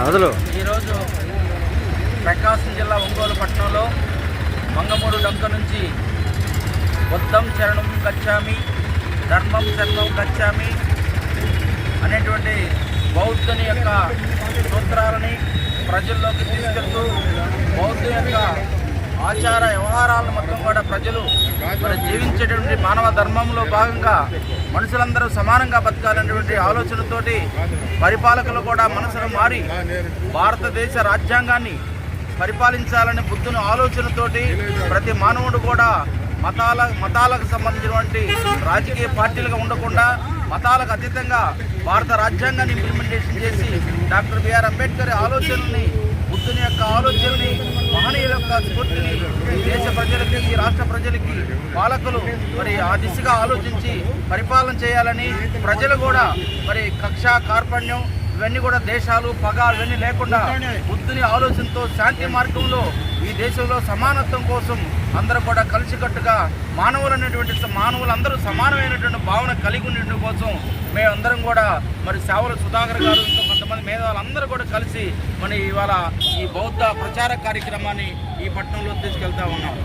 వదులు. ఈరోజు ప్రకాశం జిల్లా ఒంగోలు పట్టణంలో మంగమూరు లంక నుంచి బుద్ధం శరణం గచ్చామి ధర్మం శరణం గచ్చామి అనేటువంటి బౌద్ధుని యొక్క సూత్రాలని ప్రజల్లోకి తీసుకెళ్తూ బౌద్ధుని యొక్క ఆచార వ్యవహారాలను మొత్తం కూడా ప్రజలు మరి జీవించేటువంటి మానవ ధర్మంలో భాగంగా మనుషులందరూ సమానంగా బతకాలనేటువంటి ఆలోచనతోటి పరిపాలకులు కూడా మనసును మారి భారతదేశ రాజ్యాంగాన్ని పరిపాలించాలనే బుద్ధుని ఆలోచనతోటి ప్రతి మానవుడు కూడా మతాల మతాలకు సంబంధించినటువంటి రాజకీయ పార్టీలుగా ఉండకుండా మతాలకు అతీతంగా భారత రాజ్యాంగాన్ని ఇంప్లిమెంటేషన్ చేసి డాక్టర్ బిఆర్ అంబేద్కర్ ఆలోచనల్ని బుద్ధుని యొక్క ఆలోచనని యొక్క స్ఫూర్తిని దేశ ప్రజలకి ఈ రాష్ట్ర ప్రజలకి పాలకులు మరి ఆ దిశగా ఆలోచించి పరిపాలన చేయాలని ప్రజలు కూడా మరి కక్ష కార్పణ్యం ఇవన్నీ కూడా దేశాలు పగ ఇవన్నీ లేకుండా బుద్ధుని ఆలోచనతో శాంతి మార్గంలో ఈ దేశంలో సమానత్వం కోసం అందరూ కూడా కలిసికట్టుగా మానవులు అనేటువంటి మానవులందరూ సమానమైనటువంటి భావన కలిగి ఉండటం కోసం మేమందరం కూడా మరి సేవల సుధాకర్ గారు ఇంకా మేధావులందరూ కూడా కలిసి మన ఇవాళ ఈ బౌద్ధ ప్రచార కార్యక్రమాన్ని ఈ పట్టణంలో తీసుకెళ్తా ఉన్నాం